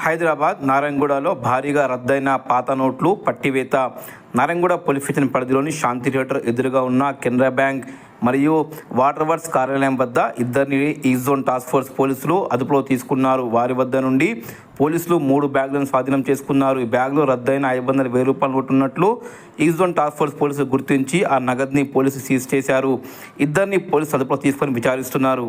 హైదరాబాద్ నారాయణగూడలో భారీగా రద్దయిన పాత నోట్లు పట్టివేత. నారాయణగూడ పోలీస్ స్టేషన్ పరిధిలోని శాంతి థియేటర్ ఎదురుగా ఉన్న కెనరా బ్యాంక్ మరియు వాటర్ వర్క్స్ కార్యాలయం వద్ద ఇద్దరిని ఈజోన్ జోన్ టాస్క్ ఫోర్స్ పోలీసులు అదుపులో తీసుకున్నారు. వారి వద్ద నుండి పోలీసులు మూడు బ్యాగులను స్వాధీనం చేసుకున్నారు. ఈ బ్యాగులు రద్దయిన ఐదు వందల వెయ్యి రూపాయలు ఉంటున్నట్లు ఈజోన్ జోన్ టాస్క్ ఫోర్స్ పోలీసులు గుర్తించి ఆ నగదుని పోలీసులు సీజ్ చేశారు. ఇద్దరిని పోలీసులు అదుపులో తీసుకొని విచారిస్తున్నారు.